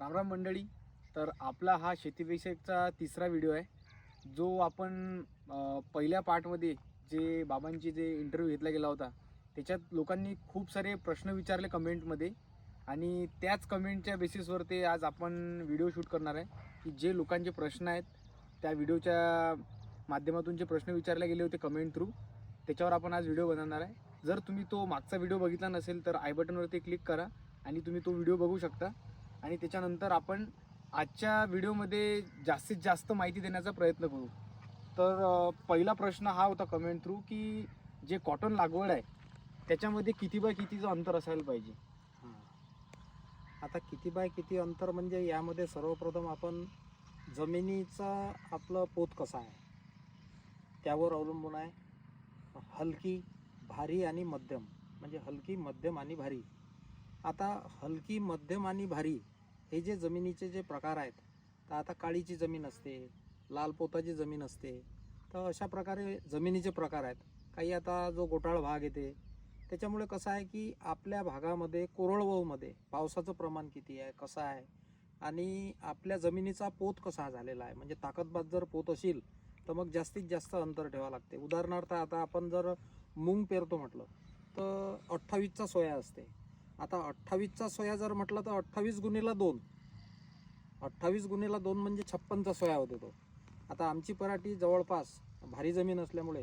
रामराम मंडळी. तर आपला हा शेतीविषयकचा तिसरा व्हिडिओ आहे. जो आपण पहिल्या पार्टमध्ये जे बाबांची जे इंटरव्ह्यू घेतला गेला होता त्याच्यात लोकांनी खूप सारे प्रश्न विचारले कमेंटमध्ये आणि त्याच कमेंटच्या बेसिसवरती आज आपण व्हिडिओ शूट करणार आहे. की जे लोकांचे प्रश्न आहेत त्या व्हिडिओच्या माध्यमातून जे प्रश्न विचारले गेले होते कमेंट थ्रू त्याच्यावर आपण आज व्हिडिओ बनवणार आहे. जर तुम्ही तो मागचा व्हिडिओ बघितला नसेल तर आय बटनवरती क्लिक करा आणि तुम्ही तो व्हिडिओ बघू शकता. आणि त्याच्यानंतर आपण आजच्या व्हिडिओमध्ये जास्तीत जास्त माहिती देण्याचा प्रयत्न करू. तर पहिला प्रश्न हा होता कमेंट थ्रू की जे कॉटन लागवड आहे त्याच्यामध्ये किती बाय कितीचं अंतर असायला पाहिजे? आता किती बाय किती अंतर म्हणजे यामध्ये सर्वप्रथम आपण जमिनीचा आपलं पोत कसा आहे त्यावर अवलंबून आहे. हलकी भारी आणि मध्यम म्हणजे हलकी मध्यम आणि भारी. आता हलकी मध्यम आणि भारी हे जे जमिनीचे जे प्रकार आहेत तर आता काळीची जमीन असते लाल पोताची जमीन असते तर अशा प्रकारे जमिनीचे प्रकार आहेत. काही आता जो गोटाळ भाग येते त्याच्यामुळे कसं आहे की आपल्या भागामध्ये कोरडवाहूमध्ये पावसाचं प्रमाण किती आहे कसं आहे आणि आपल्या जमिनीचा पोत कसा झालेला आहे म्हणजे ताकदबाद जर पोत असेल तर मग जास्तीत जास्त अंतर ठेवावं लागते. उदाहरणार्थ आता आपण जर मूंग पेरतो म्हटलं तर अठ्ठावीसचा सोया असते. आता अठ्ठावीसचा सोया जर म्हटलं तर अठ्ठावीस गुणीला दोन. अठ्ठावीस गुणीला दोन म्हणजे छप्पनचा सोया होते तो. आता आमची पराठी जवळपास भारी जमीन असल्यामुळे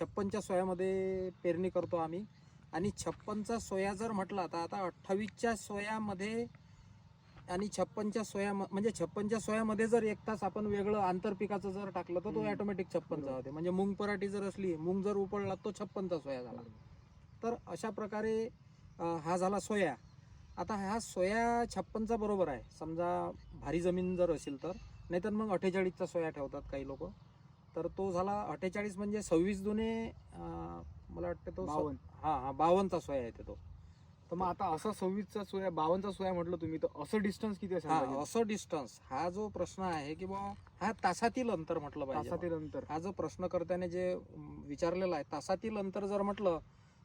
छप्पनच्या सोयामध्ये पेरणी करतो आम्ही. आणि छप्पनचा सोया जर म्हटला तर आता अठ्ठावीसच्या सोयामध्ये आणि छप्पनच्या सोया म्हणजे छप्पनच्या सोयामध्ये जर एक तास आपण वेगळं आंतरपिकाचं जर टाकलं तर तो. ऑटोमॅटिक छप्पनचा होते. म्हणजे मूग पराठी जर असली मूग जर उपळला तो छप्पनचा सोया झाला. तर अशा प्रकारे हा झाला सोया. आता हा सोया छप्पनचा बरोबर आहे. समजा भारी जमीन जर असेल तर नाहीतर मग अठ्ठेचाळीसचा सोया ठेवतात काही लोक. तर तो झाला अठ्ठेचाळीस म्हणजे सव्वीस दुने मला वाटतं तो बावन्न. हा हा बावनचा सोया येते तो. तर मग आता असं सव्वीसचा सोया बावनचा सोया म्हटलं तुम्ही तर असं डिस्टन्स किती हा पाहिजे असं डिस्टन्स हा जो प्रश्न आहे की बा हा तासातील अंतर म्हटलं पाहिजे तासातील अंतर. हा जो प्रश्नकर्त्याने जे अम, विचारलेला आहे तासातील अंतर जर म्हटलं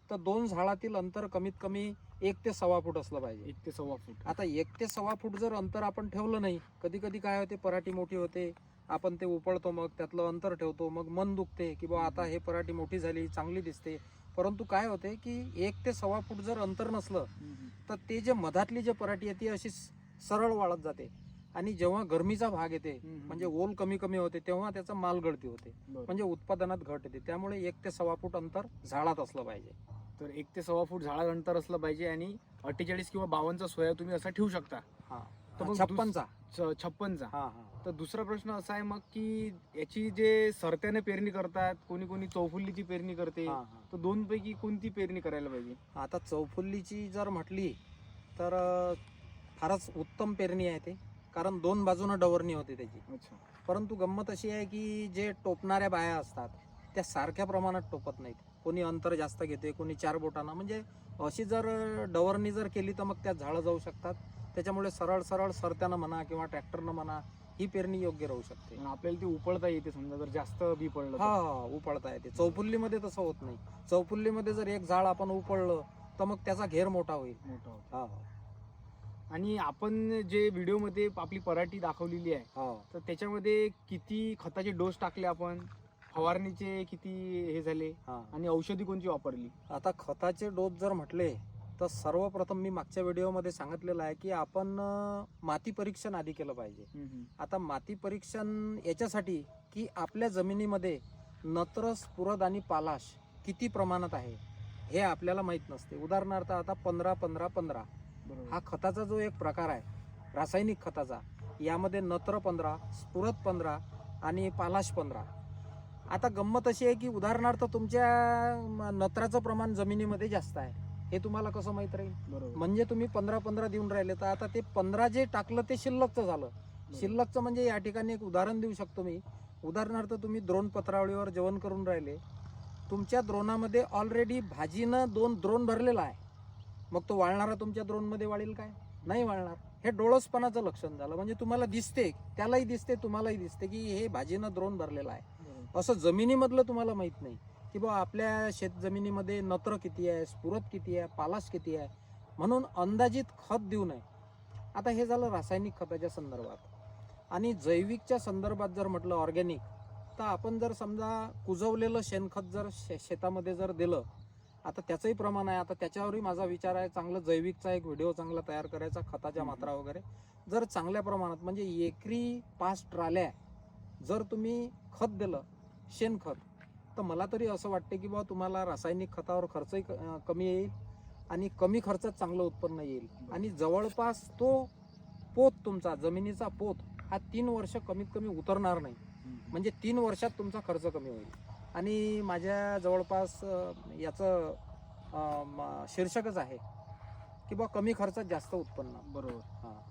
तर दोन झाडातील अंतर कमीत कमी एक ते सव्वा फूट असलं पाहिजे. एक ते सव्वा फूट. आता एक ते सव्वा फूट जर अंतर आपण ठेवलं नाही कधी कधी काय होते पराठी मोठी होते आपण ते उपळतो मग त्यातलं अंतर ठेवतो मग मन दुखते की बा आता हे पराठी मोठी झाली चांगली दिसते. परंतु काय होते की एक ते सव्वा फूट जर अंतर नसलं तर ते जे मधातली जे पराठी आहे ती अशी सरळ वाढत जाते. आणि जेव्हा गरमीचा भाग येते. म्हणजे ओल कमी कमी होते तेव्हा त्याचा माल गळती होते. म्हणजे उत्पादनात घट येते. त्यामुळे एक ते सव्वा फूट अंतर झाडात असलं पाहिजे. तर एक ते सव्वा फूट झाडा अंतर असलं पाहिजे आणि अठ्ठेचाळीस किंवा बावनचा सोया तुम्ही असा ठेवू शकता. हा. तर मग छप्पनचा. छप्पनचा. हा हा तर दुसरा प्रश्न असा आहे मग की याची जे सरत्याने पेरणी करतात कोणी कोणी चौफुल्लीची पेरणी करते. तर दोन पैकी कोणती पेरणी करायला पाहिजे? आता चौफुल्लीची जर म्हटली तर फारच उत्तम पेरणी आहे ते. कारण दोन बाजूनं डवरणी होते त्याची. परंतु गंमत अशी आहे की जे टोपणाऱ्या बाया असतात त्या सारख्या प्रमाणात टोपत नाहीत. कोणी अंतर जास्त घेते कोणी चार बोटानं. म्हणजे अशी जर डवरणी जर केली तर मग त्यात झाडं जाऊ शकतात. त्याच्यामुळे सरळ सरळ सरत्यानं म्हणा किंवा ट्रॅक्टरनं म्हणा ही पेरणी योग्य राहू शकते. आपल्याला ती उपळता येते समजा जर जास्त बी पडलं. हा हा उपळता येते. चौफुल्लीमध्ये तसं होत नाही. चौफुल्लीमध्ये जर एक झाड आपण उपळलं तर मग त्याचा घेर मोठा होईल. मोठं. हा आणि आपण जे व्हिडिओमध्ये आपली पराठी दाखवलेली आहे तर त्याच्यामध्ये किती खताचे डोस टाकले आपण? फवारणीचे किती हे झाले हा. आणि औषधी कोणती वापरली? आता खताचे डोस जर म्हटले तर सर्वप्रथम मी मागच्या व्हिडिओमध्ये सांगितलेलं आहे की आपण अं, माती परीक्षण आधी केलं पाहिजे. आता माती परीक्षण याच्यासाठी की आपल्या जमिनीमध्ये नत्र स्फुरद आणि पालाश किती प्रमाणात आहे हे आपल्याला माहीत नसते. उदाहरणार्थ आता पंधरा पंधरा पंधरा. बरोबर. हा खताचा जो एक प्रकार आहे रासायनिक खताचा यामध्ये नत्र पंधरा स्फुरद पंधरा आणि पालाश पंधरा. आता गंमत अशी आहे की उदाहरणार्थ तुमच्या नत्राचं प्रमाण जमिनीमध्ये जास्त आहे. हे तुम्हाला कसं माहीत राहील? म्हणजे तुम्ही पंधरा पंधरा देऊन राहिले तर आता ते पंधरा जे टाकलं ते शिल्लकचं झालं. शिल्लकचं म्हणजे या ठिकाणी एक उदाहरण देऊ शकतो मी. उदाहरणार्थ तुम्ही द्रोण पत्रावळीवर जेवण करून राहिले. तुमच्या द्रोणामध्ये ऑलरेडी भाजीनं दोन द्रोण भरलेला आहे. मग तो वाळणारा तुमच्या द्रोणमध्ये वाळेल काय? नाही वाळणार. हे डोळसपणाचं लक्षण झालं. म्हणजे तुम्हाला दिसते त्यालाही दिसते तुम्हालाही दिसते की हे भाजीनं द्रोण भरलेलं आहे. असं जमिनीमधलं तुम्हाला माहीत नाही. की बा आपल्या शेत जमिनीमध्ये नत्र किती आहे स्फुरत किती आहे पालाश किती आहे म्हणून अंदाजित खत देऊ नये. आता हे झालं रासायनिक खताच्या संदर्भात. आणि जैविकच्या संदर्भात जर म्हटलं ऑर्गॅनिक तर आपण जर समजा कुजवलेलं शेणखत जर शे शेतामध्ये जर दिलं आता त्याचंही प्रमाण आहे. आता त्याच्यावरही माझा विचार आहे चांगलं जैविकचा एक व्हिडिओ चांगला तयार करायचा खताच्या. मात्रा वगैरे. जर चांगल्या प्रमाणात म्हणजे एकरी पाच ट्राल्या जर तुम्ही खत दिलं शेणखत. तर मला तरी असं वाटते की बा तुम्हाला रासायनिक खतावर खर्चही कमी येईल आणि कमी खर्चात चांगलं उत्पन्न येईल. आणि जवळपास तो पोत तुमचा जमिनीचा पोत हा तीन वर्ष कमीत कमी उतरणार नाही. म्हणजे तीन वर्षात तुमचा खर्च कमी होईल. आणि माझ्या जवळपास याचं शीर्षकच आहे की बा कमी खर्चात जास्त उत्पन्न. बरोबर. हां.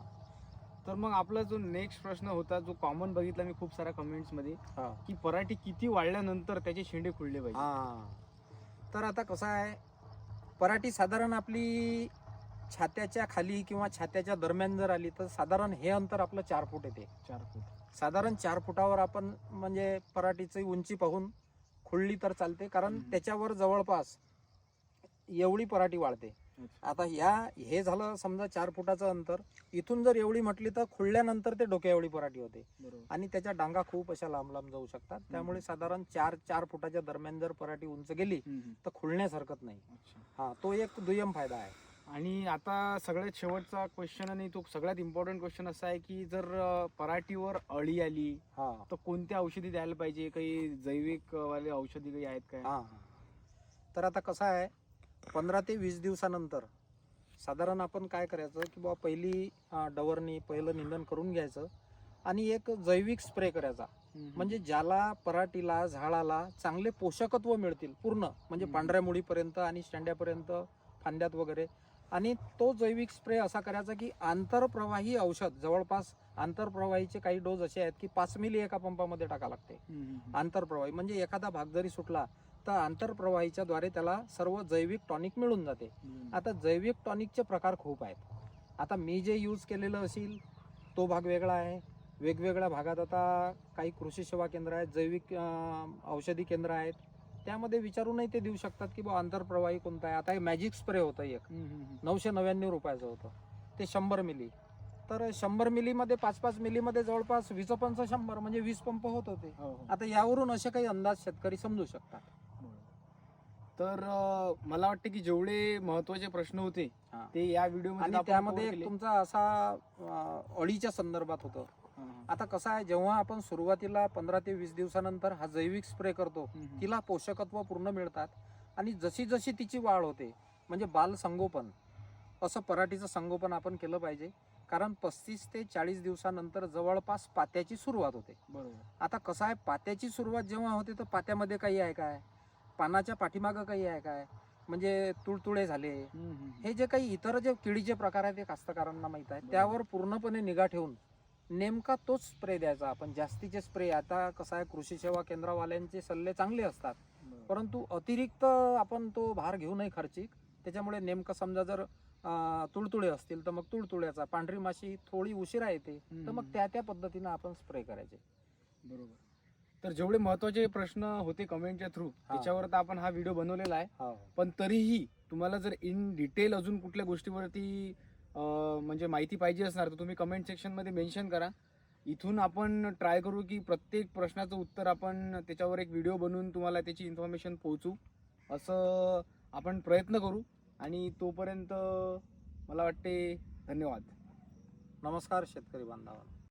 तर मग आपला जो नेक्स्ट प्रश्न होता जो कॉमन बघितला मी खूप साऱ्या कमेंट्समध्ये हां. की पराठी किती वाढल्यानंतर त्याचे शेंडे खुडले पाहिजे? हां. तर आता कसं आहे पराठी साधारण आपली छात्याच्या खाली किंवा छात्याच्या दरम्यान जर आली तर साधारण हे अंतर आपलं चार फूट येते. चार फूट. साधारण चार फुटावर आपण म्हणजे पराठीची उंची पाहून खुळली तर चालते कारण हम्म. त्याच्यावर जवळपास एवढी पराठी वाढते. आता ह्या हे झालं समजा चार फुटाचं अंतर इथून जर एवढी म्हटली तर खुळल्यानंतर ते डोक्या एवढी पराठी होते. आणि त्याच्या डांगा खूप अशा लांब लांब जाऊ शकतात. त्यामुळे साधारण चार चार फुटाच्या दरम्यान जर पराठी उंच गेली. तर हरकत नाही. हा तो एक दुय्यम फायदा आहे. आणि आता सगळ्यात शेवटचा क्वेश्चन आणि तो सगळ्यात इम्पॉर्टंट क्वेश्चन असा आहे की जर पराठीवर अळी आली हा. तर कोणत्या औषधी द्यायला पाहिजे? काही जैविक वाले औषधी काही आहेत काय तर आता कसं आहे पंधरा ते वीस दिवसानंतर साधारण आपण काय करायचं की बाबा पहिली डवरणी पहिलं निंदन करून घ्यायचं आणि एक जैविक स्प्रे करायचा. म्हणजे ज्याला पराठीला झाडाला चांगले पोषकत्व मिळतील पूर्ण म्हणजे. पांढऱ्या मुळीपर्यंत आणि स्टँड्यापर्यंत फांद्यात वगैरे. आणि तो जैविक स्प्रे असा करायचा की आंतरप्रवाही औषध जवळपास आंतरप्रवाहीचे काही डोस असे आहेत की पाच मिली एका पंपामध्ये टाका लागते. आंतरप्रवाही म्हणजे एखादा भाग जरी सुटला तर आंतरप्रवाहीच्या द्वारे त्याला सर्व जैविक टॉनिक मिळून जाते. आता जैविक टॉनिकचे प्रकार खूप आहेत. आता मी जे यूज केलेलं असेल तो भाग वेगळा आहे. वेगवेगळ्या भागात आता काही कृषी सेवा केंद्र आहेत जैविक औषधी केंद्र आहेत. त्यामध्ये विचारूनही ते देऊ शकतात की बा आंतरप्रवाही कोणता आहे? आता हे मॅजिक स्प्रे होतं एक. नऊशे नव्याण्णव रुपयाचं होतं. ते शंभर मिली. तर शंभर मिलीमध्ये पाच पाच मिलीमध्ये जवळपास वीस पंच शंभर म्हणजे वीस पंप होत होते. हो, हो. आता यावरून असे काही अंदाज शेतकरी समजू शकतात. तर अं, मला वाटतं की जेवढे महत्त्वाचे प्रश्न होते हा. ते या व्हिडिओ आणि त्यामध्ये तुमचा असा अं, अळीच्या संदर्भात होतं. आता कसं आहे जेव्हा आपण सुरुवातीला पंधरा ते वीस दिवसानंतर हा जैविक स्प्रे करतो तिला पोषकत्व पूर्ण मिळतात. आणि जशी जशी तिची वाढ होते म्हणजे बाल संगोपन असं पराठीचं संगोपन आपण केलं पाहिजे. कारण पस्तीस ते चाळीस दिवसानंतर जवळपास पात्याची सुरुवात होते. बरोबर. आता कसं आहे पात्याची सुरुवात जेव्हा होते तर पात्यामध्ये काही आहे काय? पानाच्या पाठीमागं काही आहे काय? म्हणजे तुळतुळे झाले. हे जे काही इतर जे किडीचे प्रकार आहेत ते कास्तकारांना माहीत आहे त्यावर पूर्णपणे निगा ठेवून नेमका तोच स्प्रे द्यायचा. आपण जास्तीचे स्प्रे आता कसं आहे कृषी सेवा केंद्रवाल्यांचे सल्ले चांगले असतात. परंतु अतिरिक्त आपण तो भार घेऊ नये खर्चिक. त्याच्यामुळे नेमकं समजा जर अं, तुळतुळे असतील तर मग तुळतुळ्याचा पांढरी माशी थोडी उशिरा येते तर मग. त्या त्या पद्धतीनं आपण स्प्रे करायचे. बरोबर. तर जेवढे महत्त्वाचे प्रश्न होते कमेंटच्या थ्रू त्याच्यावर तर आपण हा व्हिडिओ बनवलेला आहे. हो पण तरीही तुम्हाला जर इन डिटेल अजून कुठल्या गोष्टीवरती म्हणजे माहिती पाहिजे असणार तर तुम्ही कमेंट सेक्शनमध्ये मेन्शन करा. इथून आपण ट्राय करू की प्रत्येक प्रश्नाचं उत्तर आपण त्याच्यावर एक व्हिडिओ बनवून तुम्हाला त्याची इन्फॉर्मेशन पोहोचू. असं आपण प्रयत्न करू. आणि तोपर्यंत मला वाटते धन्यवाद. नमस्कार शेतकरी बांधावर